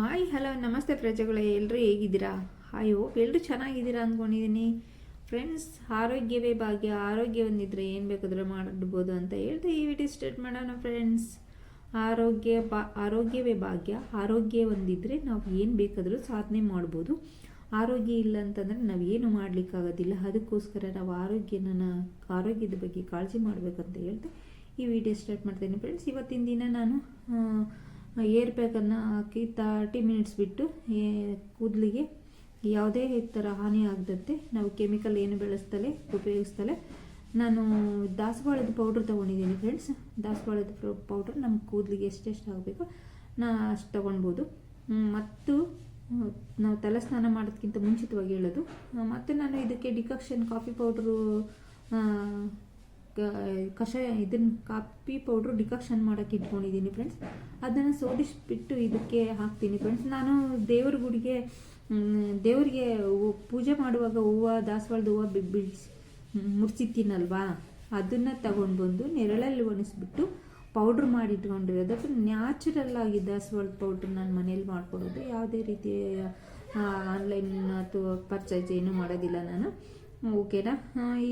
Hi hello ನಮಸ್ತೆ ಪ್ರಜೆಗಳೇ ಎಲ್ಲರೂ ಹೇಗಿದ್ದೀರಾ? ಹಾಯ್ ಓ ಎಲ್ಲರೂ ಚೆನ್ನಾಗಿದ್ದೀರಾ ಅಂದ್ಕೊಂಡಿದ್ದೀನಿ. ಫ್ರೆಂಡ್ಸ್ ಆರೋಗ್ಯವೇ ಭಾಗ್ಯ, ಆರೋಗ್ಯ ಒಂದಿದ್ರೆ ಏನು ಬೇಕಾದರೂ ಮಾಡ್ಬೋದು ಅಂತ ಹೇಳ್ತಾ ಈ ವಿಡಿಯೋ ಸ್ಟಾರ್ಟ್ ಮಾಡೋಣ ಫ್ರೆಂಡ್ಸ್ ಆರೋಗ್ಯ ಬಾ, ಆರೋಗ್ಯವೇ ಭಾಗ್ಯ, ಆರೋಗ್ಯ ಒಂದಿದ್ರೆ ನಾವು ಏನು ಬೇಕಾದರೂ ಸಾಧನೆ ಮಾಡ್ಬೋದು. ಆರೋಗ್ಯ ಇಲ್ಲ ಅಂತಂದರೆ ನಾವು ಏನು ಮಾಡಲಿಕ್ಕಾಗೋದಿಲ್ಲ. ಅದಕ್ಕೋಸ್ಕರ ನಾವು ಆರೋಗ್ಯನ, ಆರೋಗ್ಯದ ಬಗ್ಗೆ ಕಾಳಜಿ ಮಾಡಬೇಕಂತ ಹೇಳ್ತಾ ಈ ವಿಡಿಯೋ ಸ್ಟಾರ್ಟ್ ಮಾಡ್ತೀನಿ ಫ್ರೆಂಡ್ಸ್ ಇವತ್ತಿನ ದಿನ ನಾನು ಏರ್ ಪ್ಯಾಕನ್ನು ಹಾಕಿ ತರ್ಟಿ ಮಿನಿಟ್ಸ್ ಬಿಟ್ಟು ಕೂದಲಿಗೆ ಯಾವುದೇ ಥರ ಹಾನಿ ಆಗದಂತೆ ನಾವು ಕೆಮಿಕಲ್ ಏನು ಬೆಳೆಸ್ತಲೇ, ಉಪಯೋಗಿಸ್ತಲೇ ನಾನು ದಾಸವಾಳದ ಪೌಡ್ರ್ ತೊಗೊಂಡಿದ್ದೀನಿ ಫ್ರೆಂಡ್ಸ್ ದಾಸವಾಳದ ಪೌಡ್ರ್ ನಮ್ಮ ಕೂದಲಿಗೆ ಎಷ್ಟೆಷ್ಟು ಆಗಬೇಕು ನಾ ಅಷ್ಟು ತೊಗೊಳ್ಬೋದು. ಮತ್ತು ನಾವು ತಲೆ ಸ್ನಾನ ಮಾಡೋದಕ್ಕಿಂತ ಮುಂಚಿತವಾಗಿ ಹೇಳೋದು, ಮತ್ತು ನಾನು ಇದಕ್ಕೆ ಡಿಕಾಕ್ಷನ್ ಕಾಫಿ ಪೌಡ್ರು ಕಷಾಯ ಇದನ್ನು ಕಾಪಿ ಪೌಡ್ರು ಡಿಕಾಕ್ಷನ್ ಮಾಡೋಕ್ಕೆ ಇಟ್ಕೊಂಡಿದ್ದೀನಿ ಫ್ರೆಂಡ್ಸ್ ಅದನ್ನು ಸೋಡಿಸ್ಬಿಟ್ಟು ಇದಕ್ಕೆ ಹಾಕ್ತೀನಿ ಫ್ರೆಂಡ್ಸ್ ನಾನು ದೇವ್ರ ಗುಡಿಗೆ ದೇವರಿಗೆ ಪೂಜೆ ಮಾಡುವಾಗ ಹೂವು, ದಾಸವಾಳದ ಹೂವು ಬಿ- ಬಿಡಿಸಿ ಮುಡ್ಸಿರ್ತೀನಲ್ವಾ ಅದನ್ನು ತಗೊಂಡು ಬಂದು ನೆರಳಲ್ಲಿ ಒಣಗಿಸ್ಬಿಟ್ಟು ಪೌಡ್ರ್ ಮಾಡಿ ಇಟ್ಕೊಂಡಿರೋದು ಅದು ನ್ಯಾಚುರಲ್ ಆಗಿ ದಾಸವಾಳದ ಪೌಡ್ರ್ ನಾನು ಮನೇಲಿ ಮಾಡ್ಕೊಡೋದು ಯಾವುದೇ ರೀತಿಯ ಆನ್ಲೈನ್ ಅಥವಾ ಪರ್ಚೇಸ್ ಏನೂ ಮಾಡೋದಿಲ್ಲ ನಾನು. ಓಕೆನಾ?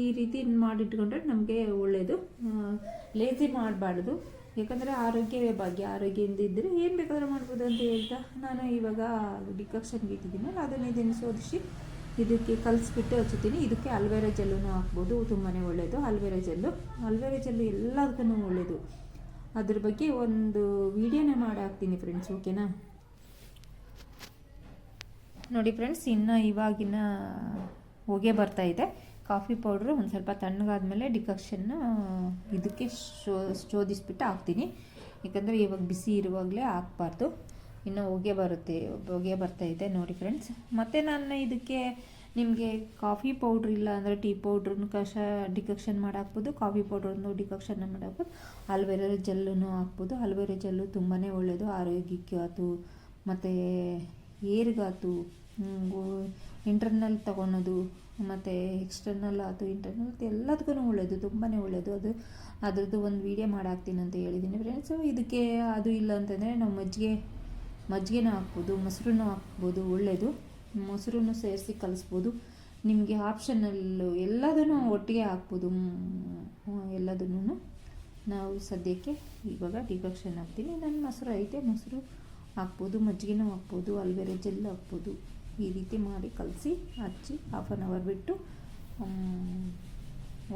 ಈ ರೀತಿ ಮಾಡಿಟ್ಕೊಂಡ್ರೆ ನಮಗೆ ಒಳ್ಳೆಯದು ಲೇಸಿ ಮಾಡಬಾರ್ದು. ಯಾಕಂದರೆ ಆರೋಗ್ಯವೇ ಭಾಗ್ಯ. ಆರೋಗ್ಯದಿಂದ ಇದ್ದರೆ ಏನು ಬೇಕಾದರೂ ಮಾಡ್ಬೋದು ಅಂತ ಹೇಳ್ತಾ ನಾನು ಇವಾಗ ಡಿಕಾಕ್ಷನ್ಗೆ ಇಟ್ಟಿದ್ದೀನಿ. ಅದನ್ನು ಇದನ್ನು ಸೋದಿಸಿ ಇದಕ್ಕೆ ಕಲಿಸ್ಬಿಟ್ಟು ಹಚ್ಚುತ್ತೀನಿ. ಇದಕ್ಕೆ ಅಲ್ವೇರಾ ಜೆಲ್ಲೂ ಹಾಕ್ಬೋದು. ತುಂಬಾ ಒಳ್ಳೆಯದು ಅಲ್ವೇರಾ ಜೆಲ್ಲು. ಅಲ್ವೇರಾ ಜೆಲ್ಲು ಎಲ್ಲದಕ್ಕೂ ಒಳ್ಳೆಯದು ಅದ್ರ ಬಗ್ಗೆ ಒಂದು ವಿಡಿಯೋನೇ ಮಾಡಿ ಹಾಕ್ತೀನಿ ಫ್ರೆಂಡ್ಸ್ ಓಕೆನಾ? ನೋಡಿ ಫ್ರೆಂಡ್ಸ್ ಇನ್ನು ಇವಾಗಿನ ಹೊಗೆ ಬರ್ತಾ ಇದೆ. ಕಾಫಿ ಪೌಡ್ರು ಒಂದು ಸ್ವಲ್ಪ ತಣ್ಣಗಾದ್ಮೇಲೆ ಡಿಕಾಕ್ಷನ್ನ ಇದಕ್ಕೆ ಶೋ, ಶೋಧಿಸ್ಬಿಟ್ಟು ಹಾಕ್ತೀನಿ. ಯಾಕಂದರೆ ಇವಾಗ ಬಿಸಿ ಇರುವಾಗಲೇ ಹಾಕ್ಬಾರ್ದು. ಇನ್ನು ಹೊಗೆ ಬರುತ್ತೆ, ಹೊಗೆ ಬರ್ತಾ ಇದೆ ನೋಡಿ ಫ್ರೆಂಡ್ಸ್. ಮತ್ತು ನಾನು ಇದಕ್ಕೆ ನಿಮಗೆ ಕಾಫಿ ಪೌಡ್ರ್ ಇಲ್ಲ ಅಂದರೆ ಟೀ ಪೌಡ್ರನ್ನ ಕಷ, ಡಿಕಕ್ಷನ್ ಮಾಡಿ ಹಾಕ್ಬೋದು, ಕಾಫಿ ಪೌಡ್ರನ್ನು ಡಿಕಕ್ಷನ್ನ ಮಾಡಾಕ್ಬೋದು ಅಲ್ವೇರಾ ಜೆಲ್ಲನ್ನು ಹಾಕ್ಬೋದು. ಅಲ್ವೇರ ಜೆಲ್ಲು ತುಂಬಾ ಒಳ್ಳೆಯದು ಆರೋಗ್ಯಕ್ಕೆ ಆಯ್ತು ಮತ್ತು ಏರ್ಗಾತು ಇಂಟರ್ನಲ್ ತೊಗೊಳೋದು, ಮತ್ತು ಎಕ್ಸ್ಟರ್ನಲ್ ಅದು ಇಂಟರ್ನಲ್ ಎಲ್ಲದಕ್ಕೂ ಒಳ್ಳೆಯದು ತುಂಬಾ ಒಳ್ಳೆಯದು ಅದು ಅದರದ್ದು ಒಂದು ವೀಡಿಯೋ ಮಾಡಿ ಹಾಕ್ತೀನಿ ಅಂತ ಹೇಳಿದ್ದೀನಿ ಫ್ರೆಂಡ್ಸು ಇದಕ್ಕೆ ಅದು ಇಲ್ಲ ಅಂತಂದರೆ ನಾವು ಮಜ್ಜಿಗೆ, ಮಜ್ಜಿಗೆನೂ ಹಾಕ್ಬೋದು ಮೊಸರನ್ನು ಹಾಕ್ಬೋದು ಒಳ್ಳೆಯದು ಮೊಸರನ್ನು ಸೇರಿಸಿ ಕಲಿಸ್ಬೋದು. ನಿಮಗೆ ಆಪ್ಷನಲ್ಲು ಎಲ್ಲದನ್ನು ಒಟ್ಟಿಗೆ ಹಾಕ್ಬೋದು. ಎಲ್ಲದನ್ನು ನಾವು ಸದ್ಯಕ್ಕೆ ಇವಾಗ ಡಿಕಾಕ್ಷನ್ ಹಾಕ್ತೀನಿ. ನನ್ನ ಮೊಸರು ಐತೆ, ಮೊಸರು ಹಾಕ್ಬೋದು, ಮಜ್ಜಿಗೆನೂ ಹಾಕ್ಬೋದು, ಅಲ್ಬೇರೆ ಜೆಲ್ ಹಾಕ್ಬೋದು. ಈ ರೀತಿ ಮಾಡಿ ಕಲಸಿ ಹಚ್ಚಿ ಹಾಫ್ ಆನ್ ಅವರ್ ಬಿಟ್ಟು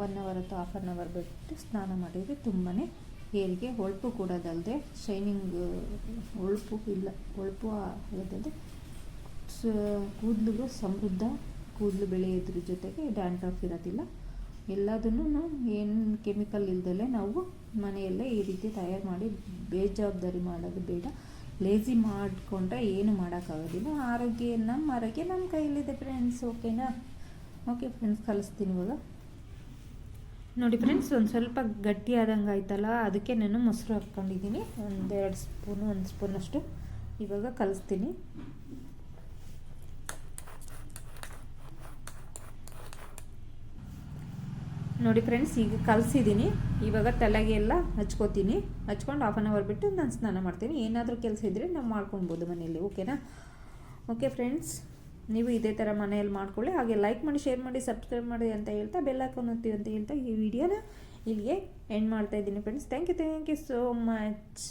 ಒನ್ ಅವರ್ ಅಥವಾ ಹಾಫ್ ಆನ್ ಅವರ್ ಬಿಟ್ಟು ಸ್ನಾನ ಮಾಡಿದರೆ ತುಂಬಾ ಹೇರಿಗೆ ಹೊಳಪು ಕೊಡೋದಲ್ಲದೆ ಶೈನಿಂಗ್ ಹೊಳಪು ಇಲ್ಲ, ಹೊಳಪು ಆಗೋದಲ್ಲದೆ ಸ ಕೂದಲಿಗೂ ಸಮೃದ್ಧ ಕೂದಲು ಬೆಳೆಯೋದ್ರ ಜೊತೆಗೆ ಡ್ಯಾಂಡ್ರಫ್ ಇರೋದಿಲ್ಲ. ಎಲ್ಲದನ್ನು ಏನು ಕೆಮಿಕಲ್ ಇಲ್ದಲೆ ನಾವು ಮನೆಯಲ್ಲೇ ಈ ರೀತಿ ತಯಾರು ಮಾಡಿ ಬೇಜವಾಬ್ದಾರಿ ಮಾಡೋದು ಬೇಡ. ಲೇಸಿ ಮಾಡಿಕೊಂಡ್ರೆ ಏನು ಮಾಡೋಕ್ಕಾಗೋದಿಲ್ಲ. ಆರೋಗ್ಯ ನಮ್ಮ ಆರೋಗ್ಯ ನಮ್ಮ ಕೈಯಲ್ಲಿದೆ ಫ್ರೆಂಡ್ಸ್ ಓಕೆನಾ ಓಕೆ ಫ್ರೆಂಡ್ಸ್ ಕಲಿಸ್ತೀನಿ ಇವಾಗ. ನೋಡಿ ಫ್ರೆಂಡ್ಸ್ ಒಂದು ಸ್ವಲ್ಪ ಗಟ್ಟಿ ಆದಂಗೆ ಆಯ್ತಲ್ಲ, ಅದಕ್ಕೆ ನಾನು ಮೊಸರು ಹಾಕ್ಕೊಂಡಿದ್ದೀನಿ. ಒಂದೆರಡು ಸ್ಪೂನು ಒಂದು ಸ್ಪೂನಷ್ಟು ಇವಾಗ ಕಲಿಸ್ತೀನಿ. ನೋಡಿ ಫ್ರೆಂಡ್ಸ್ ಈಗ ಕಲಸಿದ್ದೀನಿ ಇವಾಗ ತಲೆಗೆ ಎಲ್ಲ ಹಚ್ಕೋತೀನಿ. ಹಚ್ಕೊಂಡು ಹಾಫ್ ಆನ್ ಅವರ್ ಬಿಟ್ಟು ನಾನು ಸ್ನಾನ ಮಾಡ್ತೀನಿ. ಏನಾದರೂ ಕೆಲಸ ಇದ್ದರೆ ನಾವು ಮಾಡ್ಕೊಳ್ಬೋದು ಮನೆಯಲ್ಲಿ ಓಕೆನಾ ಓಕೆ ಫ್ರೆಂಡ್ಸ್ ನೀವು ಇದೇ ಥರ ಮನೆಯಲ್ಲಿ ಮಾಡ್ಕೊಳ್ಳಿ. ಹಾಗೆ ಲೈಕ್ ಮಾಡಿ ಶೇರ್ ಮಾಡಿ ಸಬ್ಸ್ಕ್ರೈಬ್ ಮಾಡಿ ಅಂತ ಹೇಳ್ತಾ ಬೆಲ್ ಹಾಕೊಂಡು ಅಂತ ಹೇಳ್ತಾ ಈ ವಿಡಿಯೋನ ಇಲ್ಲಿಗೆ ಎಂಡ್ ಮಾಡ್ತಾ ಇದ್ದೀನಿ friends thank you thank you so much